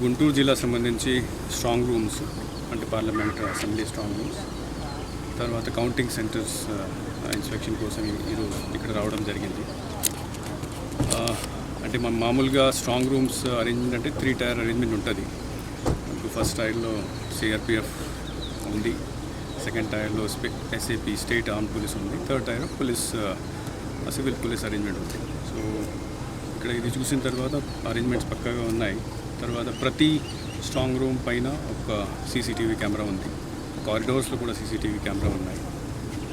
గుంటూరు జిల్లా సంబంధించి strong rooms అంటే పార్లమెంట్ అసెంబ్లీ స్ట్రాంగ్ రూమ్స్ తర్వాత కౌంటింగ్ సెంటర్స్ ఇన్స్పెక్షన్ కోసం ఈరోజు ఇక్కడ రావడం జరిగింది. Uh, అంటే మన మామూలుగా స్ట్రాంగ్ రూమ్స్ అరేంజ్మెంట్ అంటే త్రీ టైర్ అరేంజ్మెంట్ ఉంటుంది. మనకు ఫస్ట్ టైర్లో సిఆర్పిఎఫ్ ఉంది సెకండ్ టైర్లో ఎస్ఏపి స్టేట్ ఆర్మ్ పోలీస్ ఉంది third tier police civil police arrangement ఉంది. సో ఇక్కడ ఇది చూసిన తర్వాత అరేంజ్మెంట్స్ పక్కగా ఉన్నాయి. తర్వాత ప్రతి స్ట్రాంగ్ రూమ్ పైన ఒక సీసీటీవీ కెమెరా ఉంది. కారిడోర్స్లో కూడా సీసీటీవీ కెమెరా ఉన్నాయి.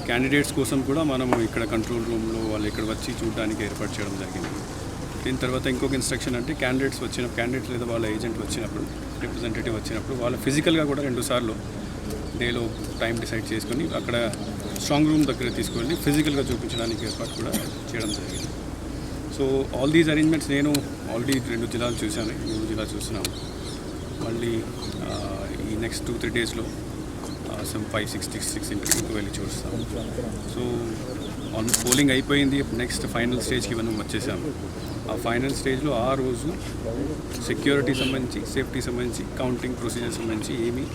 క్యాండిడేట్స్ కోసం కూడా మనము ఇక్కడ కంట్రోల్ రూమ్లో వాళ్ళు ఇక్కడ వచ్చి చూడడానికి ఏర్పాటు చేయడం జరిగింది. దీని తర్వాత ఇంకొక ఇన్స్ట్రక్షన్ అంటే క్యాండిడేట్స్ వచ్చిన క్యాండిడేట్ లేదా వాళ్ళ ఏజెంట్ వచ్చినప్పుడు రిప్రజెంటేటివ్ వచ్చినప్పుడు వాళ్ళు ఫిజికల్గా కూడా రెండు సార్లు డేలో టైం డిసైడ్ చేసుకొని అక్కడ స్ట్రాంగ్ రూమ్ దగ్గర తీసుకువెళ్ళి ఫిజికల్గా చూపించడానికి ఏర్పాటు కూడా చేయడం జరిగింది. సో ఆల్ దీస్ అరేంజ్మెంట్స్ నేను ఆల్రెడీ రెండు జిల్లాలు చూశాను మూడు జిల్లాలు చూస్తున్నాము మళ్ళీ ఈ నెక్స్ట్ టూ త్రీ డేస్లో some five six six six ఇంటర్వ్యూకి వెళ్ళి చూస్తాం సో ఆల్మోస్ట్ పోలింగ్ అయిపోయింది. నెక్స్ట్ ఫైనల్ స్టేజ్కి మనం వచ్చేసాము. ఆ ఫైనల్ స్టేజ్లో ఆ రోజు సెక్యూరిటీ సంబంధించి సేఫ్టీ సంబంధించి కౌంటింగ్ ప్రొసీజర్ సంబంధించి ఏమీ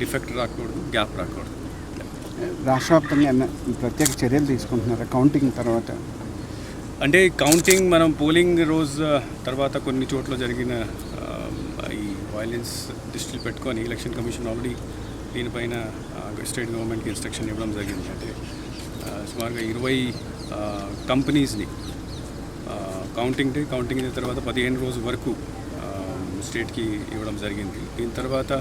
డిఫెక్ట్ రాకూడదు గ్యాప్ రాకూడదు. రాష్ట్రవ్యాప్తంగా ప్రత్యేక చర్యలు తీసుకుంటున్నారా? కౌంటింగ్ తర్వాత. అంటే కౌంటింగ్ మనం పోలింగ్ రోజు తర్వాత కొన్ని చోట్ల జరిగిన ఈ వైలెన్స్ దృష్టిలో పెట్టుకొని ఎలక్షన్ కమిషన్ ఆల్రెడీ దీనిపైన స్టేట్ గవర్నమెంట్కి ఇన్స్ట్రక్షన్ ఇవ్వడం జరిగింది. అంటే సుమారుగా ఇరవై కంపెనీస్ని కౌంటింగ్ డే కౌంటింగ్ అయిన తర్వాత పదిహేను రోజు వరకు స్టేట్కి ఇవ్వడం జరిగింది. దీని తర్వాత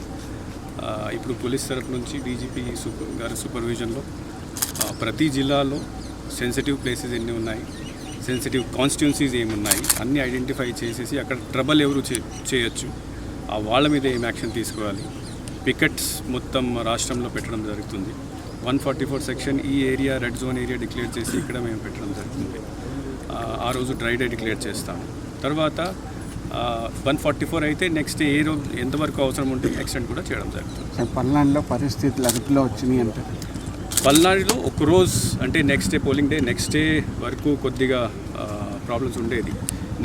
ఇప్పుడు పోలీస్ తరఫు నుంచి డీజీపీ సూపర్ గారి సూపర్విజన్లో ప్రతి జిల్లాలో సెన్సిటివ్ ప్లేసెస్ ఎన్ని ఉన్నాయి? సెన్సిటివ్ కాన్స్టిట్యున్సీస్ ఏమున్నాయి? అన్నీ ఐడెంటిఫై చేసేసి అక్కడ ట్రబుల్ ఎవరు చేయొచ్చు. ఆ వాళ్ళ మీద ఏం యాక్షన్ తీసుకోవాలి? పికెట్స్ మొత్తం రాష్ట్రంలో పెట్టడం జరుగుతుంది. వన్ ఫార్టీ ఫోర్ సెక్షన్ ఈ area red zone area declare చేసి ఇక్కడ మేము పెట్టడం జరుగుతుంది. ఆ, రోజు డ్రై డే డిక్లేర్ చేస్తాము. తర్వాత వన్ ఫార్టీ ఫోర్ అయితే నెక్స్ట్ ఏ రోజు ఎంతవరకు అవసరం ఉంటే ఎక్స్టెండ్ కూడా చేయడం జరుగుతుంది. పల్నాడులో పరిస్థితులు అదుపులో వచ్చినాయి అంటే పల్నాడులో ఒక రోజు అంటే next day polling day next day వరకు కొద్దిగా ప్రాబ్లమ్స్ ఉండేది.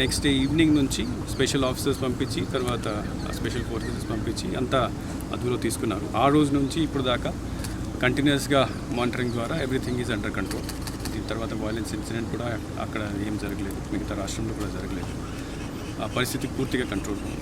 నెక్స్ట్ డే ఈవినింగ్ నుంచి స్పెషల్ ఆఫీసర్స్ పంపించి తర్వాత స్పెషల్ ఫోర్సెస్ పంపించి అంతా అదుపులో తీసుకున్నారు. ఆ రోజు నుంచి ఇప్పుడు దాకా కంటిన్యూస్గా మానిటరింగ్ ద్వారా ఎవ్రీథింగ్ ఈజ్ అండర్ కంట్రోల్ దీని తర్వాత వైలెన్స్ ఇన్సిడెంట్ కూడా అక్కడ ఏం జరగలేదు. మిగతా రాష్ట్రంలో కూడా జరగలేదు. ఆ పరిస్థితి పూర్తిగా కంట్రోల్ ఉంది